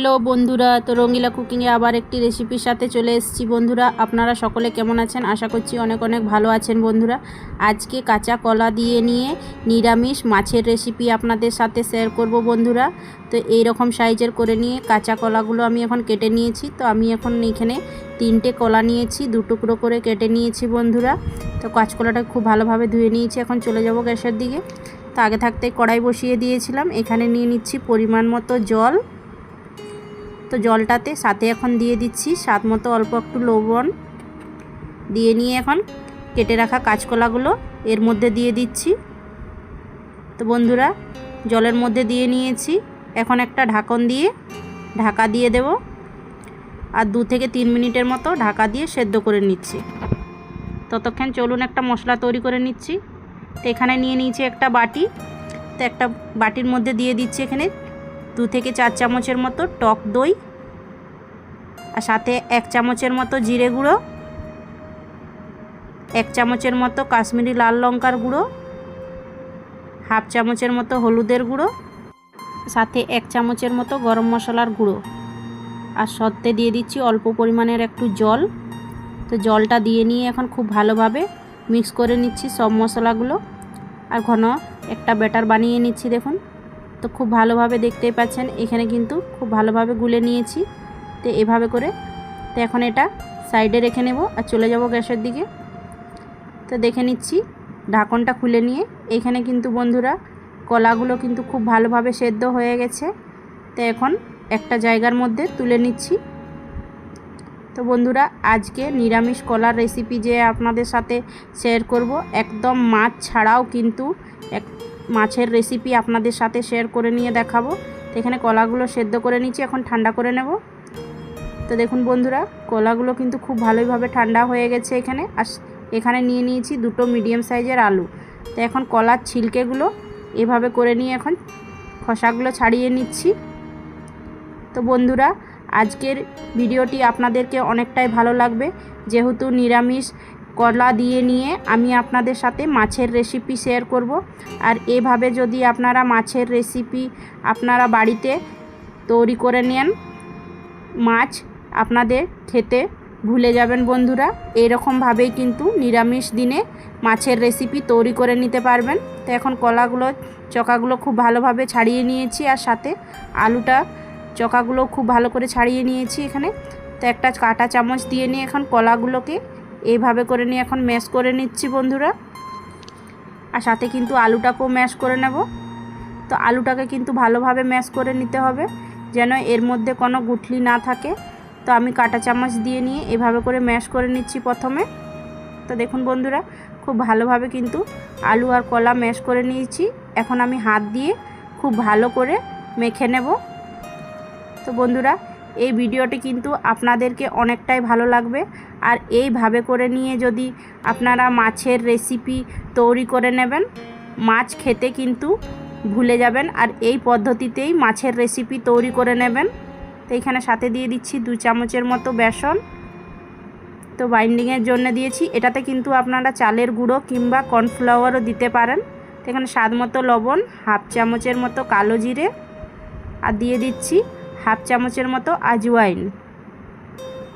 Hello বন্ধুরা, তো রঙ্গিলা কুকিংয়ে আবার একটি রেসিপির সাথে চলে এসেছি বন্ধুরা। আপনারা সকলে কেমন আছেন? আশা করছি অনেক অনেক ভালো আছেন বন্ধুরা। আজকে কাঁচা কলা দিয়ে নিয়ে নিরামিষ মাছের রেসিপি আপনাদের সাথে শেয়ার করব বন্ধুরা। তো এই রকম সাইজের করে নিয়ে কাঁচা কলাগুলো আমি এখন কেটে নিয়েছি। তো আমি এখন এখানে তিনটে কলা নিয়েছি দু টুকরো করে কেটে নিয়েছি বন্ধুরা। তো কাঁচকলাটা খুব ভালোভাবে ধুয়ে নিয়েছি, এখন চলে যাব গ্যাসের দিকে। তো আগে থাকতে কড়াই বসিয়ে দিয়েছিলাম। এখানে নিয়ে নিচ্ছি পরিমাণ মতো জল। তো জলটাতে, সাথে এখন দিয়ে দিচ্ছি স্বাদ মতো অল্প একটু লবণ। দিয়ে নিয়ে এখন কেটে রাখা কাঁচকলাগুলো এর মধ্যে দিয়ে দিচ্ছি। তো বন্ধুরা, জলের মধ্যে দিয়ে নিয়েছি। এখন একটা ঢাকন দিয়ে ঢাকা দিয়ে দেব। আর দু থেকে তিন মিনিটের মতো ঢাকা দিয়ে সেদ্ধ করে নিচ্ছি। ততক্ষণ চলুন একটা মশলা তৈরি করে নিচ্ছি। তো এখানে নিয়ে নিয়েছি একটা বাটি। তো একটা বাটির মধ্যে দিয়ে দিচ্ছি এখানে দু থেকে চার চামচের মতো টক দই আর সাথে এক চামচের মতো জিরে গুঁড়ো, এক চামচের মতো কাশ্মীরি লাল লঙ্কার গুঁড়ো, হাফ চামচের মতো হলুদের গুঁড়ো, সাথে এক চামচের মতো গরম মশলার গুঁড়ো। আর সত্ত্বে দিয়ে দিচ্ছি অল্প পরিমাণের একটু জল। তো জলটা দিয়ে নিয়ে এখন খুব ভালোভাবে মিক্স করে নিচ্ছি সব মশলাগুলো। আর ঘন একটা ব্যাটার বানিয়ে নিচ্ছি দেখুন। তো খুব ভালোভাবে দেখতেই পাচ্ছেন, এখানে কিন্তু খুব ভালোভাবে গুলে নিয়েছি। তো এভাবে করে তো এখন এটা সাইডে রেখে নেব আর চলে যাব গ্যাসের দিকে। তো দেখে নিচ্ছি ঢাকনটা খুলে নিয়ে। এখানে কিন্তু বন্ধুরা কলাগুলো কিন্তু খুব ভালোভাবে সেদ্ধ হয়ে গেছে। তো এখন একটা জায়গার মধ্যে তুলে নিচ্ছি। তো বন্ধুরা আজকে নিরামিষ কলার রেসিপি যে আপনাদের সাথে শেয়ার করব, একদম মাছ ছাড়াও কিন্তু এক মাছের রেসিপি আপনাদের সাথে শেয়ার করে নিয়ে দেখাবো। তো এখানে কলাগুলো সেদ্ধ করে নিচ্ছি, এখন ঠান্ডা করে নেব। তো দেখুন বন্ধুরা, কলাগুলো কিন্তু খুব ভালোইভাবে ঠান্ডা হয়ে গেছে এখানে। আর এখানে নিয়ে নিয়েছি দুটো মিডিয়াম সাইজের আলু। তো এখন কলার ছিলকেগুলো এভাবে করে নিয়ে এখন খসাগুলো ছাড়িয়ে নিচ্ছি। তো বন্ধুরা, আজকের ভিডিওটি আপনাদেরকে অনেকটাই ভালো লাগবে। যেহেতু নিরামিষ কলা দিয়ে নিয়ে আমি আপনাদের সাথে মাছের রেসিপি শেয়ার করব। আর এভাবে যদি আপনারা মাছের রেসিপি আপনারা বাড়িতে তৈরি করে নেন, মাছ আপনাদের খেতে ভুলে যাবেন বন্ধুরা। এরকমভাবেই কিন্তু নিরামিষ দিনে মাছের রেসিপি তৈরি করে নিতে পারবেন। তো এখন কলাগুলো, চকাগুলো খুব ভালোভাবে ছাড়িয়ে নিয়েছি আর সাথে আলুটা, চকাগুলো খুব ভালো করে ছাড়িয়ে নিয়েছি এখানে। তো একটা কাটা চামচ দিয়ে নিয়ে এখন কলাগুলোকে এইভাবে করে নিয়ে এখন ম্যাশ করে নিচ্ছি বন্ধুরা। আর সাথে কিন্তু আলুটাকেও ম্যাশ করে নেব। তো আলুটাকে কিন্তু ভালোভাবে ম্যাশ করে নিতে হবে, যেন এর মধ্যে কোনো গুঠলি না থাকে। তো আমি কাটা চামচ দিয়ে নিয়ে এভাবে করে ম্যাশ করে নিচ্ছি প্রথমে। তো দেখুন বন্ধুরা, খুব ভালোভাবে কিন্তু আলু আর কলা ম্যাশ করে নিয়েছি। এখন আমি হাত দিয়ে খুব ভালো করে মেখে নেব। তো বন্ধুরা এই ভিডিওটি কিন্তু আপনাদেরকে অনেকটাই ভালো লাগবে। আর এইভাবে করে নিয়ে যদি আপনারা মাছের রেসিপি তৈরি করে নেবেন, মাছ খেতে কিন্তু ভুলে যাবেন। আর এই পদ্ধতিতেই মাছের রেসিপি তৈরি করে নেবেন। তো এখানে সাথে দিয়ে দিচ্ছি দু চামচের মতো বেসন। তো বাইন্ডিংয়ের জন্য দিয়েছি। এটাতে কিন্তু আপনারা চালের গুঁড়ো কিংবা কর্নফ্লাওয়ারও দিতে পারেন। তো এখানে স্বাদ মতো লবণ, হাফ চামচের মতো কালো জিরে। আর দিয়ে দিচ্ছি হাফ চামচের মতো আজওয়াইন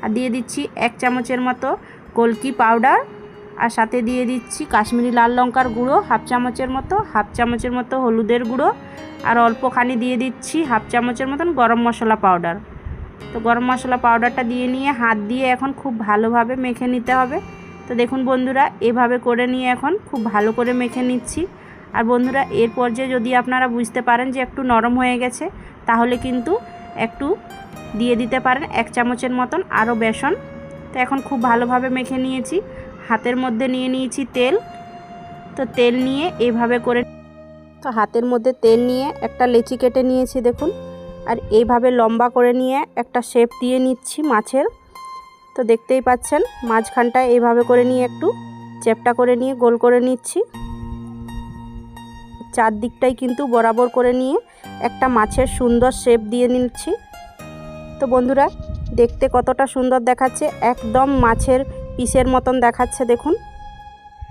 আর দিয়ে দিচ্ছি এক চামচের মতো কলকি পাউডার আর সাথে দিয়ে দিচ্ছি কাশ্মীরি লাল লঙ্কার গুঁড়ো, হাফ চামচের মতো, হাফ চামচের মতো হলুদের গুঁড়ো। আর অল্পখানি দিয়ে দিচ্ছি হাফ চামচের মতন গরম মশলা পাউডার তো গরম মশলা পাউডারটা দিয়ে নিয়ে হাত দিয়ে এখন খুব ভালোভাবে মেখে নিতে হবে। তো দেখুন বন্ধুরা, এভাবে করে নিয়ে এখন খুব ভালো করে মেখে নিচ্ছি। আর বন্ধুরা এর পর্যায়ে যদি আপনারা বুঝতে পারেন যে একটু নরম হয়ে গেছে, তাহলে কিন্তু একটু দিয়ে দিতে পারেন, এক চামচের মতন আরও বেসন। তো এখন খুব ভালোভাবে মেখে নিয়েছি। হাতের মধ্যে নিয়ে নিয়েছি তেল। তো তেল নিয়ে এভাবে করে তো হাতের মধ্যে তেল নিয়ে একটা লেচি কেটে নিয়েছি দেখুন। আর এইভাবে লম্বা করে নিয়ে একটা শেপ দিয়ে নিচ্ছি মাছের। তো দেখতেই পাচ্ছেন মাঝখানটা এইভাবে করে নিয়ে একটু চেপটা করে নিয়ে গোল করে নিচ্ছি। চারদিকটাই কিন্তু বরাবর করে নিয়ে একটা মাছের সুন্দর শেপ দিয়ে নিচ্ছি। তো বন্ধুরা, দেখতে কতটা সুন্দর দেখাচ্ছে, একদম মাছের পিসের মতন দেখাচ্ছে, দেখুন।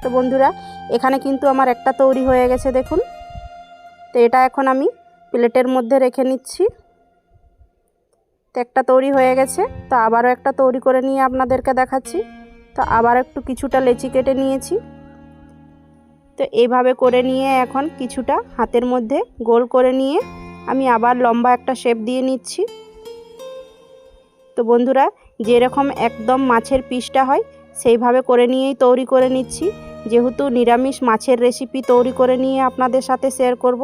তো বন্ধুরা, এখানে কিন্তু আমার একটা তৈরি হয়ে গেছে, দেখুন। তো এটা এখন আমি প্লেটের মধ্যে রেখে নিচ্ছি। তো একটা তৈরি হয়ে গেছে, তো আবারও একটা তৈরি করে নিয়ে আপনাদেরকে দেখাচ্ছি। তো আবার একটু কিছুটা লেচি কেটে নিয়েছি। তো এইভাবে করে নিয়ে এখন কিছুটা হাতের মধ্যে গোল করে নিয়ে আমি আবার লম্বা একটা শেপ দিয়ে নিচ্ছি। তো বন্ধুরা, যেরকম একদম মাছের পিসটা হয়, সেইভাবে করে নিয়েই তৈরি করে নিচ্ছি। যেহেতু নিরামিষ মাছের রেসিপি তৈরি করে নিয়ে আপনাদের সাথে শেয়ার করব,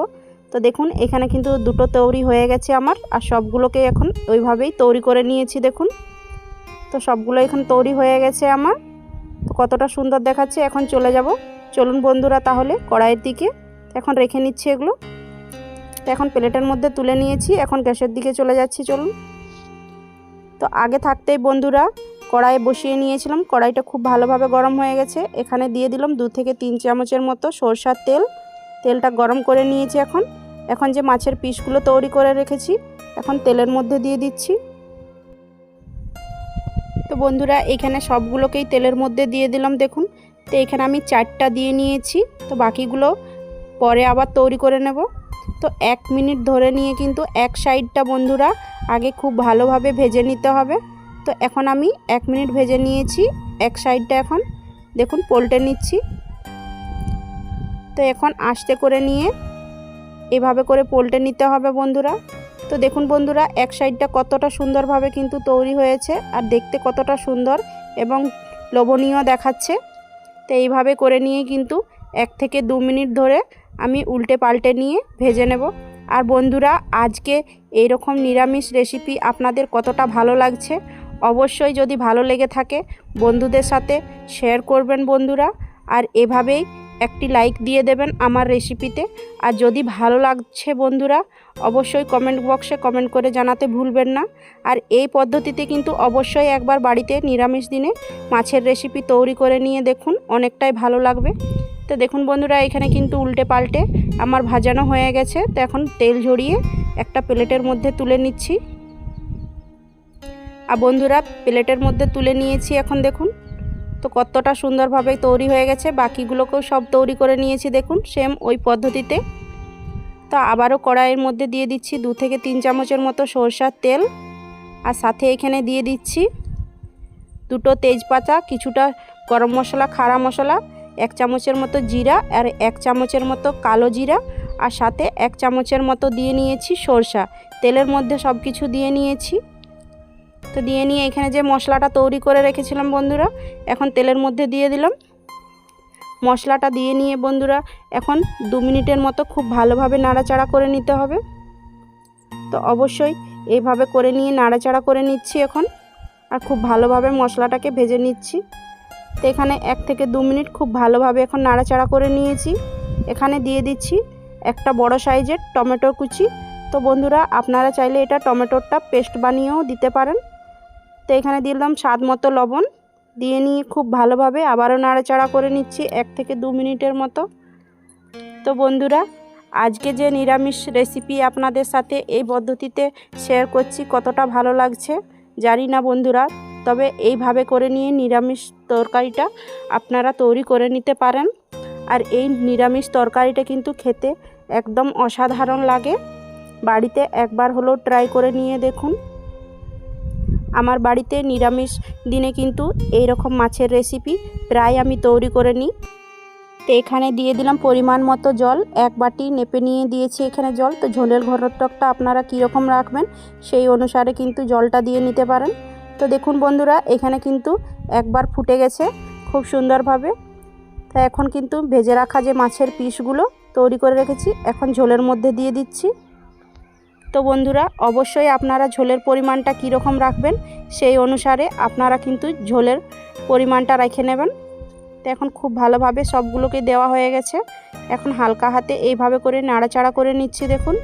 তো দেখুন এখানে কিন্তু দুটো তৈরি হয়ে গেছে আমার, আর সবগুলোকে এখন ওইভাবেই তৈরি করে নিয়েছি, দেখুন। তো সবগুলো এখন তৈরি হয়ে গেছে আমার। তো কতটা সুন্দর দেখাচ্ছে, এখন চলে যাব। চলুন বন্ধুরা তাহলে কড়াইয়ের দিকে। এখন রেখে নিচ্ছি এগুলো। তো এখন প্লেটের মধ্যে তুলে নিয়েছি। এখন গ্যাসের দিকে চলে যাচ্ছি, চলুন। তো আগে থাকতেই বন্ধুরা কড়াই বসিয়ে নিয়েছিলাম। কড়াইটা খুব ভালোভাবে গরম হয়ে গেছে। এখানে দিয়ে দিলাম দু থেকে তিন চামচের মতো সরষার তেল। তেলটা গরম করে নিয়েছি এখন। এখন যে মাছের পিসগুলো তৈরি করে রেখেছি, এখন তেলের মধ্যে দিয়ে দিচ্ছি। তো বন্ধুরা, এখানে সবগুলোকেই তেলের মধ্যে দিয়ে দিলাম, দেখুন। তো এখানে আমি চারটা দিয়ে নিয়েছি। তো বাকিগুলো পরে আবার তৈরি করে নেব। তো এক মিনিট ধরে নিয়ে কিন্তু এক সাইডটা বন্ধুরা আগে খুব ভালোভাবে ভেজে নিতে হবে। তো এখন আমি এক মিনিট ভেজে নিয়েছি এক সাইডটা এখন। দেখুন, পোল্টে নিচ্ছি। তো এখন আস্তে করে নিয়ে এভাবে করে পোল্টে নিতে হবে বন্ধুরা। তো দেখুন বন্ধুরা, এক সাইডটা কতটা সুন্দরভাবে কিন্তু তৈরি হয়েছে। আর দেখতে কতটা সুন্দর এবং লোভনীয় দেখাচ্ছে। তো এইভাবে করে নিয়ে কিন্তু এক থেকে দু মিনিট ধরে আমি উল্টে পাল্টে নিয়ে ভেজে নেব। আর বন্ধুরা, আজকে এই রকম নিরামিষ রেসিপি আপনাদের কতটা ভালো লাগছে অবশ্যই যদি ভালো লেগে থাকে, বন্ধুদের সাথে শেয়ার করবেন বন্ধুরা। আর এভাবেই একটি লাইক দিয়ে দেবেন আমার রেসিপিতে আর যদি ভালো লাগছে বন্ধুরা, অবশ্যই কমেন্ট বক্সে কমেন্ট করে জানাতে ভুলবেন না। আর এই পদ্ধতিতে কিন্তু অবশ্যই একবার বাড়িতে নিরামিষ দিনে মাছের রেসিপি তৈরি করে নিয়ে দেখুন, অনেকটাই ভালো লাগবে। তো দেখুন বন্ধুরা, এখানে কিন্তু উল্টে পাল্টে আমার ভাজানো হয়ে গেছে। তো এখন তেল ঝরিয়ে একটা প্লেটের মধ্যে তুলে নিচ্ছি। আর বন্ধুরা, প্লেটের মধ্যে তুলে নিয়েছি এখন দেখুন। তো কতটা সুন্দরভাবে তৈরি হয়ে গেছে, বাকিগুলোকেও সব তৈরি করে নিয়েছি দেখুন, সেম ওই পদ্ধতিতে। তো আবারও কড়াইয়ের মধ্যে দিয়ে দিচ্ছি দু থেকে তিন চামচের মতো সরষার তেল, আর সাথে এখানে দিয়ে দিচ্ছি দুটো তেজপাতা, কিছুটা গরম মশলা, খাড়া মশলা, এক চামচের মতো জিরা, আর এক চামচের মতো কালো জিরা, আর সাথে এক চামচের মতো দিয়ে নিয়েছি সরষা। তেলের মধ্যে সব কিছু দিয়ে নিয়েছি। তো দিয়ে নিয়ে এখানে যে মশলাটা তৈরি করে রেখেছিলাম বন্ধুরা, এখন তেলের মধ্যে দিয়ে দিলাম। মশলাটা দিয়ে নিয়ে বন্ধুরা, এখন দু মিনিটের মতো খুব ভালোভাবে নাড়াচাড়া করে নিতে হবে। তো অবশ্যই এইভাবে করে নিয়ে নাড়াচাড়া করে নিচ্ছি এখন, আর খুব ভালোভাবে মশলাটাকে ভেজে নিচ্ছি। তো এখানে এক থেকে দু মিনিট খুব ভালোভাবে এখন নাড়াচাড়া করে নিয়েছি। এখানে দিয়ে দিচ্ছি একটা বড় সাইজের টমেটো কুচি। তো বন্ধুরা, আপনারা চাইলে এটা টমেটোরটা পেস্ট বানিয়েও দিতে পারেন। তো এখানে দিলাম স্বাদ মতো লবণ। দিয়ে নিয়ে খুব ভালোভাবে আবারও নাড়াচাড়া করে নিচ্ছি এক থেকে দু মিনিটের মতো। তো বন্ধুরা, আজকে যে নিরামিষ রেসিপি আপনাদের সাথে এই পদ্ধতিতে শেয়ার করছি, কতটা ভালো লাগছে জানি না বন্ধুরা। তবে এইভাবে করে নিয়ে নিরামিষ তরকারিটা আপনারা তৈরি করে নিতে পারেন। আর এই নিরামিষ তরকারিটা কিন্তু খেতে একদম অসাধারণ লাগে। বাড়িতে একবার হলেও ট্রাই করে নিয়ে দেখুন। আমার বাড়িতে নিরামিষ দিনে কিন্তু এই রকম মাছের রেসিপি প্রায় আমি তৈরি করে নিই। তো এখানে দিয়ে দিলাম পরিমাণ মতো জল, এক বাটি নেপে নিয়ে দিয়েছি এখানে জল। তো ঝোলের ঘরটকটা আপনারা কীরকম রাখবেন সেই অনুসারে কিন্তু জলটা দিয়ে নিতে পারেন। তো দেখুন বন্ধুরা, এখানে কিন্তু একবার ফুটে গেছে খুব সুন্দরভাবে। তা এখন কিন্তু ভেজে রাখা যে মাছের পিসগুলো তৈরি করে রেখেছি, এখন ঝোলের মধ্যে দিয়ে দিচ্ছি। তো বন্ধুরা, অবশ্যই আপনারা ঝোলের পরিমাণটা কীরকম রাখবেন, সেই অনুসারে আপনারা কিন্তু ঝোলের পরিমাণটা রেখে নেবেন। তো এখন খুব ভালোভাবে সবগুলোকে দেওয়া হয়ে গেছে। এখন হালকা হাতে এইভাবে করে নাড়াচাড়া করে নিচ্ছি, দেখুন।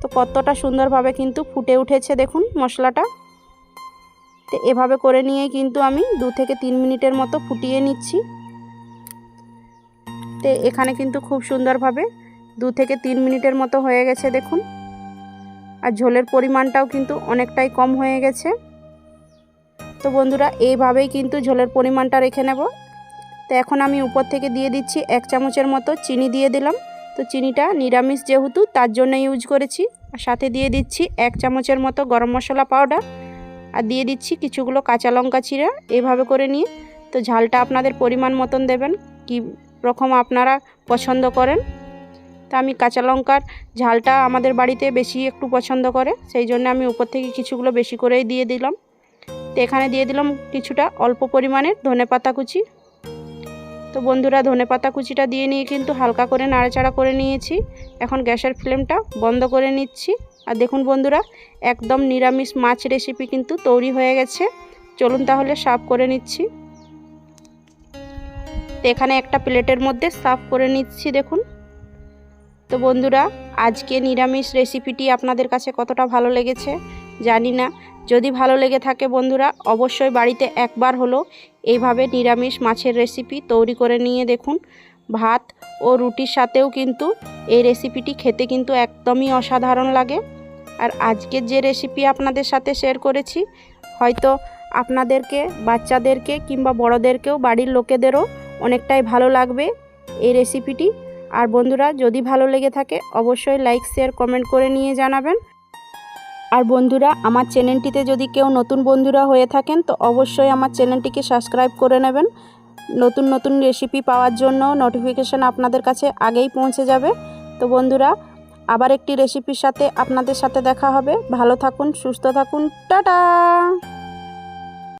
তো কতটা সুন্দরভাবে কিন্তু ফুটে উঠেছে, দেখুন মশলাটা। তো এভাবে করে নিয়েই কিন্তু আমি দু থেকে তিন মিনিটের মতো ফুটিয়ে নিচ্ছি। তো এখানে কিন্তু খুব সুন্দরভাবে দু থেকে তিন মিনিটের মতো হয়ে গেছে, দেখুন। আর ঝোলের পরিমাণটাও কিন্তু অনেকটাই কম হয়ে গেছে। তো বন্ধুরা, এইভাবেই কিন্তু ঝোলের পরিমাণটা রেখে নেব। তো এখন আমি উপর থেকে দিয়ে দিচ্ছি এক চামচের মতো চিনি দিয়ে দিলাম। তো চিনিটা নিরামিষ যেহেতু, তার জন্য ইউজ করেছি। আর সাথে দিয়ে দিচ্ছি এক চামচের মতো গরম মশলা পাউডার আর দিয়ে দিচ্ছি কিছুগুলো কাঁচা লঙ্কা চিরা এভাবে করে নিয়ে। তো ঝালটা আপনাদের পরিমাণ মতন দেবেন, কি রকম আপনারা পছন্দ করেন। তা আমি কাঁচা লঙ্কার ঝালটা আমাদের বাড়িতে বেশি একটু পছন্দ করে, সেই জন্য আমি উপর থেকে কিছুগুলো বেশি করেই দিয়ে দিলাম। তো এখানে দিয়ে দিলাম কিছুটা অল্প পরিমাণের ধনে পাতা কুচি। তো বন্ধুরা, ধনে পাতা কুচিটা দিয়ে নিয়ে কিন্তু হালকা করে নাড়াচাড়া করে নিয়েছি। এখন গ্যাসের ফ্লেমটা বন্ধ করে নিচ্ছি। আর দেখুন বন্ধুরা, একদম নিরামিষ মাছ রেসিপি কিন্তু তৈরি হয়ে গেছে। চলুন তাহলে সার্ভ করে নিচ্ছি। তো এখানে একটা প্লেটের মধ্যে সার্ভ করে নিচ্ছি, দেখুন। তো বন্ধুরা, আজকে নিরামিষ রেসিপিটি আপনাদের কাছে কতটা ভালো লেগেছে জানি না। যদি ভালো লেগে থাকে বন্ধুরা, অবশ্যই বাড়িতে একবার হলো এইভাবে নিরামিষ মাছের রেসিপি তৈরি করে নিয়ে দেখুন। ভাত ও রুটির সাথেও কিন্তু এই রেসিপিটি খেতে কিন্তু একদমই অসাধারণ লাগে। আর আজকের যে রেসিপি আপনাদের সাথে শেয়ার করেছি, হয়তো আপনাদেরকে, বাচ্চাদেরকে কিংবা বড়োদেরকেও, বাড়ির লোকেদেরও অনেকটাই ভালো লাগবে এই রেসিপিটি। আর বন্ধুরা, যদি ভালো লেগে থাকে, অবশ্যই লাইক শেয়ার কমেন্ট করে নিয়ে জানাবেন। আর বন্ধুরা, আমার চ্যানেলটিতে যদি কেউ নতুন বন্ধুরা হয়ে থাকেন, তো অবশ্যই আমার চ্যানেলটিকে সাবস্ক্রাইব করে নেবেন। নতুন নতুন রেসিপি পাওয়ার জন্য নোটিফিকেশান আপনাদের কাছে আগেই পৌঁছে যাবে। তো বন্ধুরা, আবার একটি রেসিপির সাথে আপনাদের সাথে দেখা হবে। ভালো থাকুন, সুস্থ থাকুন, টাটা!